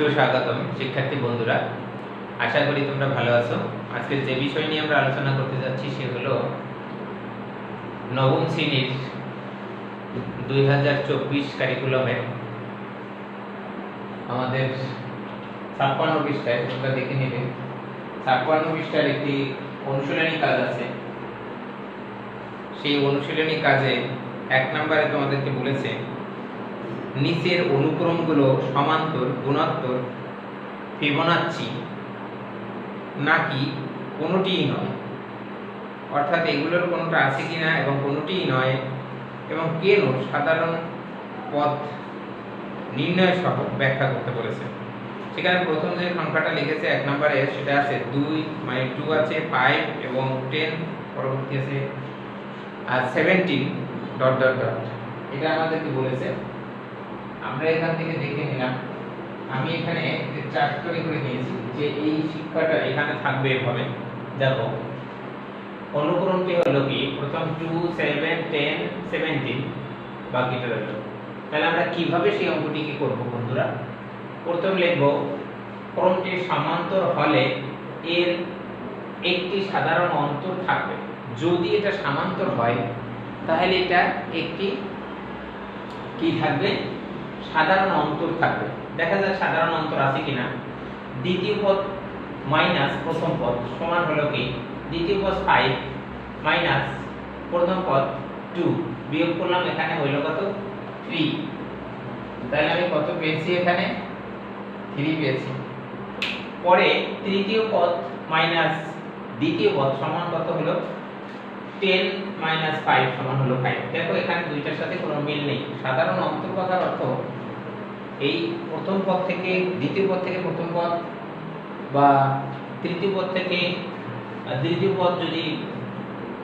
সুস্বাগতম শিক্ষার্থী বন্ধুরা। আশা করি তোমরা ভালো আছো। আজকে যে বিষয় নিয়ে আমরা আলোচনা করতে যাচ্ছি সে হলো নবম শ্রেণির দুই হাজার চব্বিশ আমাদের ছাপ্পান্ন পৃষ্ঠায়, তোমরা দেখে নেবে। ছাপ্পান্ন পৃষ্ঠার একটি অনুশীলনী কাজ আছে। সেই অনুশীলনী কাজে এক নম্বরে তোমাদেরকে বলেছে নিচের অনুক্রমগুলো সমান্তর, গুণোত্তর, ফিবোনাচ্চি নাকি কোনোটিই নয়। অর্থাৎ এগুলোর কোনোটা আছে কি না এবং কোনোটিই নয় এবং কেন সাধারণ পথ নির্ণয় সহ ব্যাখ্যা করতে বলেছে। সেখানে প্রথম যে সংখ্যাটা লিখেছে এক নম্বরে সেটা আছে দুই মানে টু আছে ফাইভ এবং টেন পরবর্তী আছে, আর সেভেন্টিন ডট ডট ডট এটা আমাদেরকে বলেছে আমরা এখান থেকে দেখে নিলাম, আমি এখানে চার্ট তৈরি করে নিয়েছি, যে এই শিক্ষাটা এখানে থাকবে এভাবে। দেখো অনুক্রমটি হলো কি? প্রথম টু সেভেন টেন সেভেন্টিন বাকিটা রইল। তাহলে আমরা কীভাবে সেই অঙ্কটিকে করব বন্ধুরা? প্রথম লিখব ক্রমটি সমান্তর হলে এর একটি সাধারণ অন্তর থাকবে। যদি এটা সমান্তর হয়, তাহলে এটা একটি কি থাকবে? সাধারণ অন্তর থাকবে। দেখা যাক সাধারণ অন্তর আছে কিনা। দ্বিতীয় পদ মাইনাস প্রথম পদ সমান হলো কি? দ্বিতীয় পদ ফাইভ মাইনাস প্রথম পদ টু বিয়োগ করলাম এখানে হইল কত? থ্রি তাহলে আমি কত পেয়েছি এখানে? থ্রি পেয়েছি। পরে তৃতীয় পদ মাইনাস দ্বিতীয় পদ সমান কত হলো? টেন মাইনাস ফাইভ সমান হলো ফাইভ দেখো, এখানে দুইটার সাথে কোনো মিল নেই। সাধারণ অন্তর কথার অর্থ, এই প্রথম পদ থেকে দ্বিতীয় পদ থেকে প্রথম পদ বা তৃতীয় পদ থেকে দ্বিতীয় পদ যদি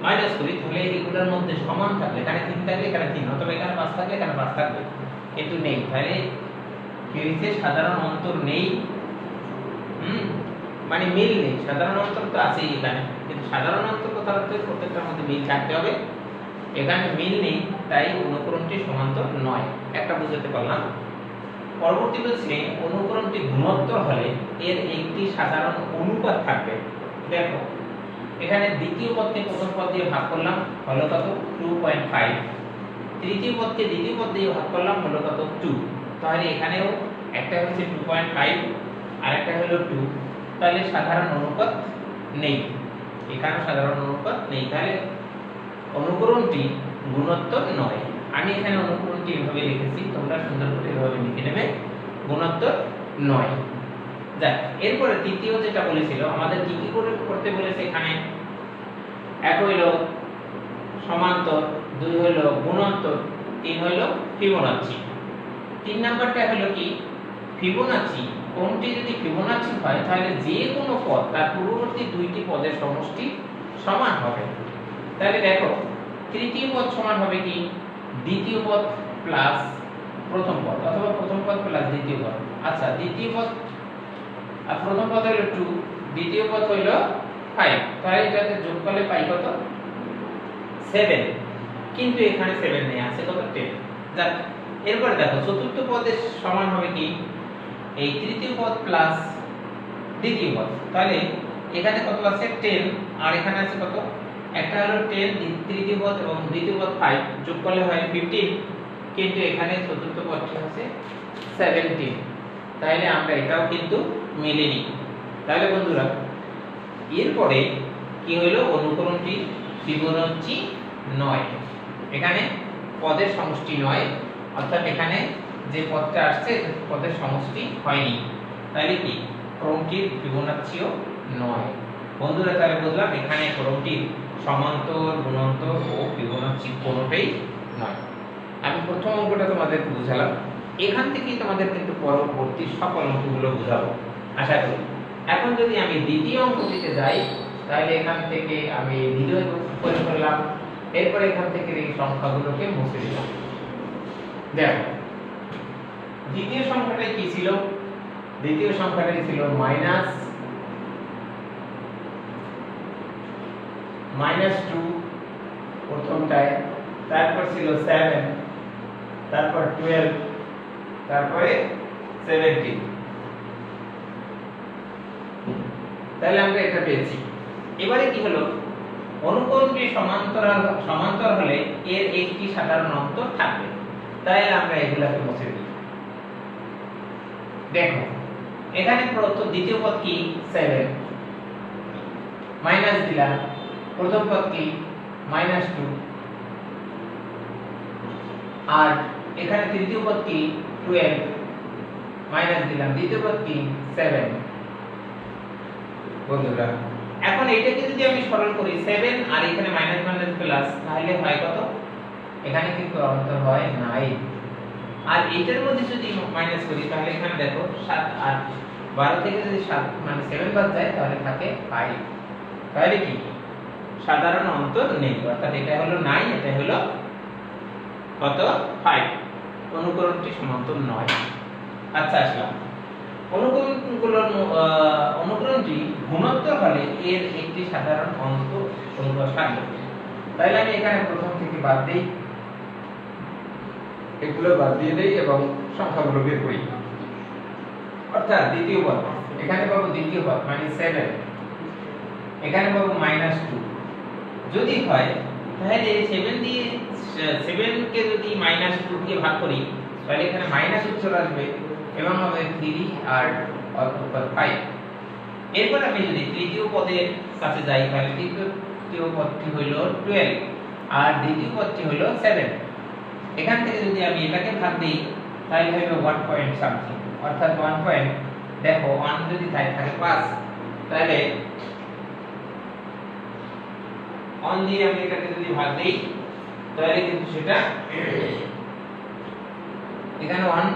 মাইনাস করি, তাহলে এগুলোর মধ্যে সমান থাকলে এখানে তিন থাকলে এখানে তিন, অথবা এখানে পাঁচ থাকলে এখানে পাঁচ থাকবে। কিন্তু নেই। তাহলে কি সাধারণ অন্তর নেই। হুম? মানে মিল নেই। সাধারণ অন্তর তো আছেই এখানে। কিন্তু সাধারণ অন্তর কথার অর্থ প্রত্যেকটার মধ্যে মিল থাকতে হবে। এখানে মিল নেই, তাই অনুকরণটি সমান্তর নয়। একটা বুঝতে পারলাম। পরবর্তী বলছে অনুকরণটি গুণোত্তর হলে এর একটি সাধারণ অনুপাত থাকবে। দেখো, এখানে দ্বিতীয় পদকে প্রথম পদ দিয়ে ভাগ করলাম, হলো কত? টু পয়েন্ট ফাইভ তৃতীয় পদকে দ্বিতীয় পদ দিয়ে ভাগ করলাম, হলো কত? টু তাহলে এখানেও একটা হচ্ছে টু পয়েন্ট ফাইভ আর একটা হলো টু তাহলে সাধারণ অনুপাত নেই। এখানেও সাধারণ অনুপাত নেই। তাহলে অনুকরণটি গুণোত্তর নয়। আমি এখানে অনুকরণটি এভাবে লিখেছি, তোমরা সুন্দর করে এভাবে লিখে নেবে, গুণোত্তর নয়। যাক, এরপরে তৃতীয় যেটা বলেছিল, আমাদের কি কি করে করতে বলেছে এখানে? এক হইল সমান্তর, দুই হইল গুণোত্তর, তিন হইল ফিবোনাচ্চি। তিন নাম্বারটা হলো কি? ফিবোনাচ্চি। কোনটি যদি ফিবোনাচ্চি হয়, তাহলে যে কোনো পদ, তার পূর্ববর্তী দুইটি পদের সমষ্টি সমান হবে। তাহলে দেখো, তৃতীয় পদ সমান হবে কি? দ্বিতীয় পদ প্লাস প্রথম পদ, অথবা প্রথম পদ প্লাস দ্বিতীয় পদ। আচ্ছা দ্বিতীয় পদ আর প্রথম পদ হলো টু দ্বিতীয় পদ হইল ফাইভ তাহলে এটাতে যোগ করলে পাই কত? সেভেন কিন্তু এখানে সেভেন নেই, আছে কত টেন যাক, এরপর দেখো, চতুর্থ পদের সমান হবে কি? এই তৃতীয় পদ প্লাস দ্বিতীয় পদ। তাহলে এখানে কত আছে? টেন আর এখানে আছে কত? একটা হলো টেন তৃতীয় পদ এবং দ্বিতীয় পদ ফাইভ যোগ করলে হয় ফিফটিন কিন্তু এখানে চতুর্থ পদটি আছে সেভেন্টিন তাহলে আমরা এটাও কিন্তু মেলেনি তাহলে বন্ধুরা, এরপরে কি হলো? অনুকরণটি ফিবোনাচ্চি নয়। এখানে পদের সমষ্টি নয়, অর্থাৎ এখানে যে পদটা আসছে পদের সমষ্টি হয়নি। তাহলে কি? ক্রমটির ফিবোনাচ্চিও নয়। বন্ধুরা, তাহলে বুঝলাম এখানে ক্রমটির সমান্তর, গুণান্তর ও ফিবোনাচ্চি কোনোটাই নয়। আমি প্রথম অঙ্কটা তোমাদের বুঝালাম। এখান থেকেই তোমাদের কিন্তু পরবর্তী সকল অঙ্কগুলো বুঝাবো। আশা করি। এখন যদি আমি দ্বিতীয় অঙ্কটিতে যাই, তাহলে এখান থেকে আমি ভিডিও করে ফেললাম এরপর এখান থেকে এই সংখ্যাগুলোকে মুছে দিলাম। দেখো দ্বিতীয় সংখ্যাটা কি ছিল? দ্বিতীয় সংখ্যাটাই ছিল মাইনাস মাইনাস টু প্রথমটায়, তারপর ছিল সেভেন, তারপর টুয়েলভ, তারপরে সেভেন্টিন। তাহলে আমরা এটা পেয়েছি। এবারে কি হলো? অনুকরণটি সমান্তরাল সমান্তর হলে এর একটি সাধারণ অন্তর থাকবে। তাই আমরা এগুলাকে মুছে দিই দেখো, এখানে প্রদত্ত দ্বিতীয় পদ কি? 7 মাইনাস দিলাম, প্রথম পদ কি? মাইনাস টু আর এখানে তৃতীয় পদ কি? 12 মাইনাস দিলাম, দ্বিতীয় পদ কি? 7 বন্ধুরা, এখন এটাকে যদি আমি সরল করি 7 আর এখানে মাইনাস মাইনাস প্লাস তাহলে হয় কত? এখানে কিন্তু অন্তর হয় 9 আর এটার মধ্যে যদি মাইনাস করি, তাহলে এখানে দেখো 7 আর 12 থেকে যদি 7 মানে 7 বাদ যায়, তাহলে থাকে 5 তাহলে কি? সাধারণ অন্তর নেই, অর্থাৎ এটা হলো 9 এটা হলো কত? 5 অনুকরণটি সমান্তর নয়। আচ্ছা আসলাম। অনুকরণগুলোর অনুকরণটি গুণোত্তর হলে এর একটি সাধারণ অন্ত অনুপ্রসার থাকবে। তাহলে আমি এখানে প্রথম থেকে বাদ দেই। এগুলো বাদ দিয়ে দেই এবং সংখ্যাগুলো বের করি। অর্থাৎ দ্বিতীয় পদ। এখানে পাবো দ্বিতীয় পদ মানে 7 এখানে পাবো মাইনাস টু যদি হয়, তাহলে 7 দিয়ে 7 কে যদি মাইনাস টু দিয়ে ভাগ করি, তাহলে এখানে মাইনাস উত্তর আসবে এবং হবে 3 আর অল্পপদ 5 এরপর আমি যদি তৃতীয় পদের কাছে যাই, তাহলে তৃতীয় পদটি হইল 12 আর দ্বিতীয় পদটি হইল 7 এখান থেকে যদি আমি এটাকে ভাগ দিই, তাহলে হবে 1 পয়েন্ট সামথিং অর্থাৎ 1 পয়েন্ট দেখো 1 যদি থাকে থাকে 5 তাহলে 1 দিয়ে আমি এটাকে যদি ভাগ দিই, তাহলে কিন্তু সেটা এখানে 1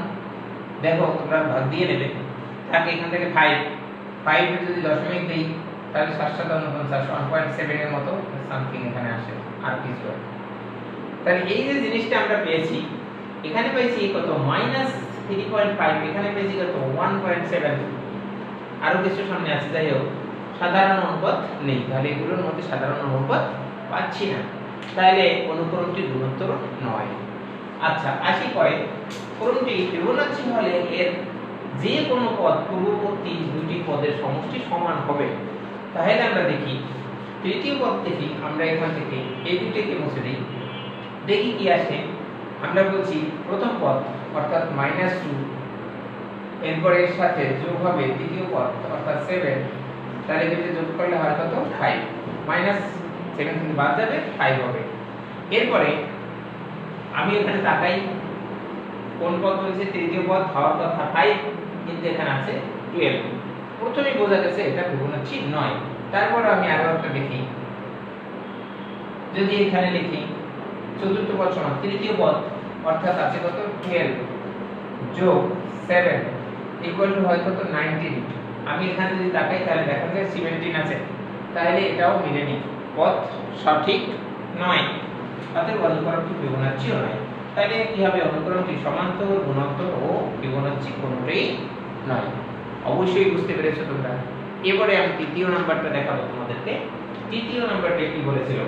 দেখো, তোমরা ভাগ দিয়ে নেবে থাকে এখান থেকে 5 5 এর যদি দশমিক দেই, তাহলে 7 7 49 1.7 এর মতো সামথিং এখানে আসে, আর কিছু না। তাহলে এই যে জিনিসটা আমরা পেয়েছি, এখানে পেয়েছি কত? মাইনাস থ্রি পয়েন্ট ফাইভ, এখানে পেয়েছি কত? One point seven. আরও কিছু সামনে আছে, যাই হোক, সাধারণ অনুপাত নেই। তাহলে এগুলোর মধ্যে সাধারণ অনুপাত পাচ্ছি না। তাহলে অনুকরণটি গুণোত্তর নয়। আচ্ছা আসি পয়েন্ট করণটি ফিবোনাচ্ছি হলে এর যে কোনো পদ পূর্ববর্তী দুটি পদের সমষ্টি সমান হবে। তাহলে আমরা দেখি, তৃতীয় পদ দেখি আমরা এখান থেকে এই দুটিকে মুছে দিই। দেখি কি আসে। আমরা বলছি প্রথম পদ, অর্থাৎ মাইনাস টু এরপর এর সাথে যোগ হবে দ্বিতীয় পদ, অর্থাৎ সেভেন তাহলে দুটো যোগ করলে হয় কত? ফাইভ মাইনাস সেভেন থেকে বাদ যাবে ফাইভ হবে। এরপরে আমি এখানে তাকাই, কোন পদ বলছে তৃতীয় পদ, হওয়ার কথা ফাইভ কিন্তু এখানে আছে টুয়েলভ প্রথমেই বোঝা গেছে এটা ফিবোনাচ্ছি নয়। তারপর আমি আরও একটা দেখি। যদি এখানে লিখি চতুর্থ পদ সমান, তৃতীয় পদ অর্থাৎ আছে কত? 12 যোগ 7 ইকুয়াল টু হয় কত? 19 আমি এখানে যদি তাকাই, তাহলে দেখা যায় 17 আছে। তাহলে এটাও মিলে নি পদ সঠিক নয়। অতএব অনুকরণটি ফিবোনাচ্চিও নয়? তাহলে কি হবে? অনুকরণটি সমান্তর গুণোত্তর ও ফিবোনাচ্চি কোনটাই নয়। অবশ্যই বুঝতে পেরেছ তোমরা। এবারে আমি তৃতীয় নাম্বারটা দেখাবো তোমাদেরকে। তৃতীয় নাম্বারটা কি বলেছিল?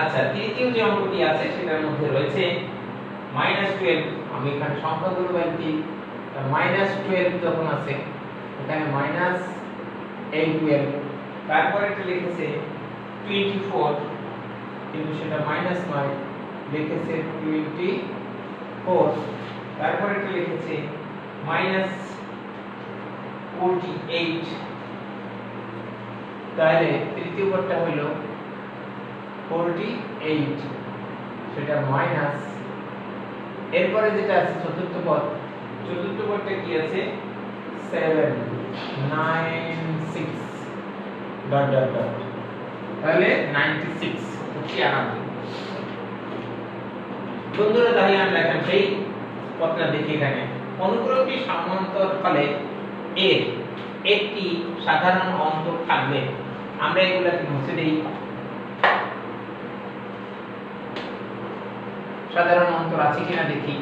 আচ্ছা তৃতীয় যে অঙ্কটি আছে সেটার মধ্যে রয়েছে মাইনাস টুয়েলভ আমি এখানে সংখ্যাগুলো বলছি মাইনাস টুয়েলভ যখন আছে, এখানে মাইনাস এই টুয়েলভ তারপরে এটা লিখেছে টোয়েন্টি ফোর কিন্তু সেটা মাইনাস নয়, লিখেছে টোয়েন্টি ফোর তারপরে এটা লিখেছে মাইনাস ফোরটি এইট তাহলে তৃতীয় পদটা হলো 48 সেটা মাইনাস এরপরে যেটা আছে চতুর্থ পদ, চতুর্থ পদটা কি আছে? 7 9 6 ডট ডট ডট তাহলে 96 হচ্ছে আনাদি বন্ধুরা, তাহলে সেই পদটা দেখি এখানে। অনুক্রমটি ফলে এর একটি সাধারণ অন্তর থাকবে। আমরা এগুলাকে মুছে দেই। সাধারণ অন্তর আছে কিনা দেখি।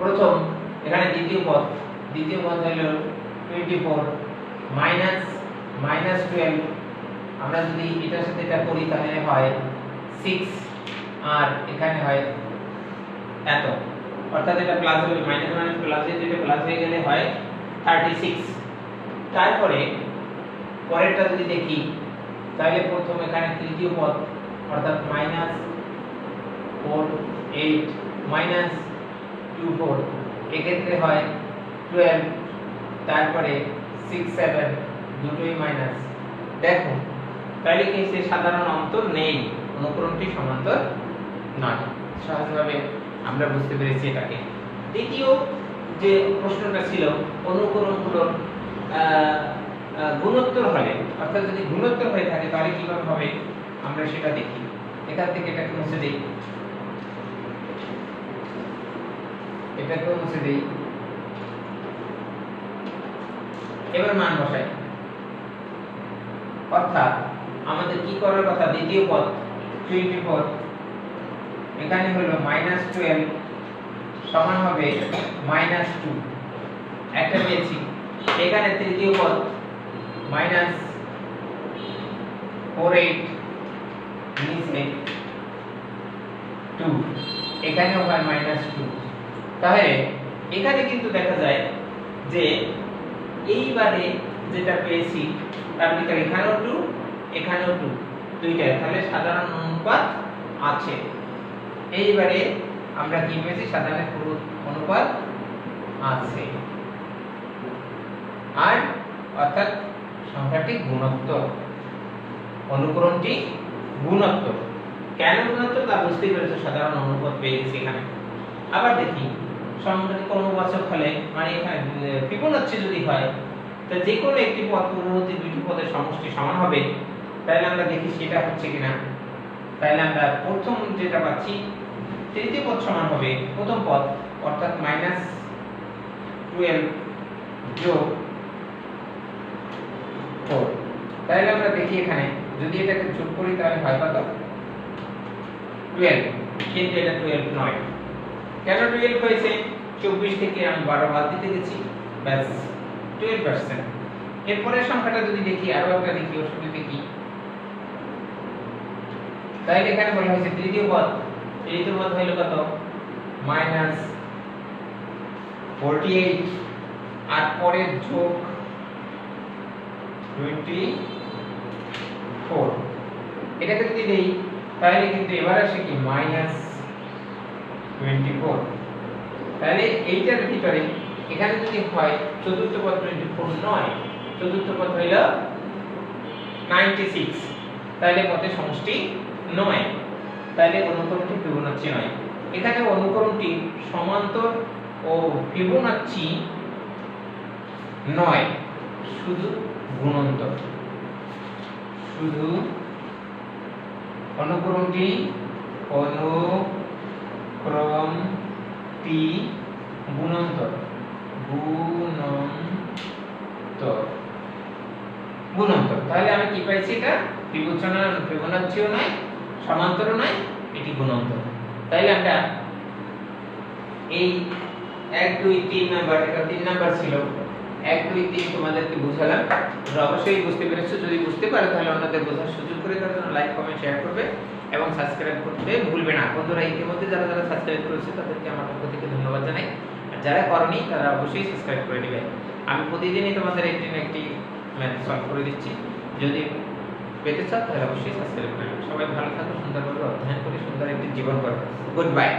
প্রথম, এখানে দ্বিতীয় পদ। দ্বিতীয় পদ হলো 24 মাইনাস মাইনাস 12 আমরা যদি এটার সাথে এটা করি, তাহলে হয় 6 আর এখানে হয় এত। অর্থাৎ এটা প্লাস হবে মাইনাস মাইনাস প্লাস হয়ে যেটা প্লাস হয়ে গেলে হয় 36 তারপরে, পরেরটা যদি দেখি তাহলে প্রথম এখানে তৃতীয় পদ, অর্থাৎ minus four eight minus two four এক্ষেত্রে হয় টুয়েলভ তারপরে সিক্স সেভেন দুটোই মাইনাস দেখো তাহলে কি সে সাধারণ অন্তর নেই, অনুকরণটি সমান্তর নয়। সহজভাবে আমরা বুঝতে পেরেছি এটাকে। দ্বিতীয় যে প্রশ্নটা ছিল, অনুকরণগুলোর গুণোত্তর হলে, অর্থাৎ যদি গুণোত্তর হয়ে থাকে, তাহলে কীভাবে হবে? আমরা সেটা দেখি। এখান থেকে এটাকে মুছে দেই। এটাকে মুছে দেই। এবার মান বসাই। অর্থাৎ আমাদের কি করার কথা? দ্বিতীয় পদ 24 এখানে হলো মাইনাস টুয়েলভ সমান হবে মাইনাস টু একটা পেয়েছি। এখানে তৃতীয় পদ ফোর এইট নিচে টু এখানেও হয় মাইনাস টু তাহলে এখানে কিন্তু দেখা যায় যে এইবারে যেটা পেয়েছি, তার ভিতরে এখানেও টু এখানেও টু দুইটাই। তাহলে সাধারণ অনুপাত আছে। এইবারে আমরা কি পেয়েছি? সাধারণ অনুপাত আছে। আর অর্থাৎ সংখ্যাটি গুণোত্তর অনুকরণটি গুণোত্তর কেন গুণোত্তর তা বুঝতেই পেরেছ, সাধারণ অনুপাত পেয়ে গেছি এখানে। আবার দেখি, সংখ্যাটি ক্রমবাচক হলে মানে এখানে ফিবোনাচ্চি যদি হয়, তা যে কোনো একটি পদ পূর্ববর্তী দুইটি পদের সমষ্টি সমান হবে। তাহলে আমরা দেখি সেটা হচ্ছে কিনা। তাহলে আমরা প্রথম যেটা পাচ্ছি, তৃতীয় পদ সমান হবে প্রথম পদ, অর্থাৎ মাইনাস টুয়েলভ যোগ ফোর তাহলে আমরা দেখি এখানে, যদি এটাকে যোগ করি তাহলে হয় কত? টুয়েলভ কিন্তু এটা টুয়েলভ নয়। কেন টুয়েলভ হয়েছে? চব্বিশ থেকে আমি বারো বাদ দিতে গেছি। ব্যাস টুয়েলভ পার্সেন্ট এরপরের সংখ্যাটা যদি দেখি, আরও একটা দেখি, ওর সাথে দেখি। তাহলে এখানে বলা হয়েছে তৃতীয় পদ। তৃতীয় পদ হইল কত? মাইনাস ফোরটি এইট আর পরের যোগ টোয়েন্টি ফোর এটাকে যদি দেই তাহলে কিন্তু এবার আসে কি মাইনাস টোয়েন্টি ফোর তাহলে এইটার ভিতরে এখানে যদি হয় চতুর্থ পদ টোয়েন্টি ফোর নয় চতুর্থ পদ হইল নাইনটি সিক্স তাহলে পদের সমষ্টি নয় তাহলে অনুকরণটি ফিবোনাচ্চি নয় এখানে অনুকরণটি সমান্তর ও ফিবোনাচ্চি নয় শুধু গুণন্তর। শুধু অনুকরণটি অনুক্রমটি গুণন্তর। গুণন্তর। গুণন্তর। তাহলে আমি কি পাইছি এটা? বিবেচনা ফিবোনাচ্চিও নয় সমান্তরও নয় এটি গুণন্তর। তাইলে আমরা এই এক, দুই, তিন নাম্বার, এটা তিন নাম্বার ছিল। এক দুই তোমাদেরকে বুঝালাম। তোমরা অবশ্যই বুঝতে পেরেছ। যদি বুঝতে পারো, তাহলে অন্যদের বোঝার সুযোগ করে দেওয়ার লাইক কমেন্ট শেয়ার করবে এবং সাবস্ক্রাইব করতে ভুলবে না। বন্ধুরা, ইতিমধ্যে যারা যারা সাবস্ক্রাইব করেছে, তাদেরকে আমার পক্ষ থেকে ধন্যবাদ জানাই। আর যারা করনি, তারা অবশ্যই সাবস্ক্রাইব করে নেবে। আমি প্রতিদিনই তোমাদের একটি না একটি ম্যাথ সলভ করে দিচ্ছি। যদি পেতে চাও, তাহলে অবশ্যই সাবস্ক্রাইব করে সবাই ভালো থাকো, সুন্দরভাবে অধ্যয়ন করে সুন্দর একটি জীবন করো গুড বাই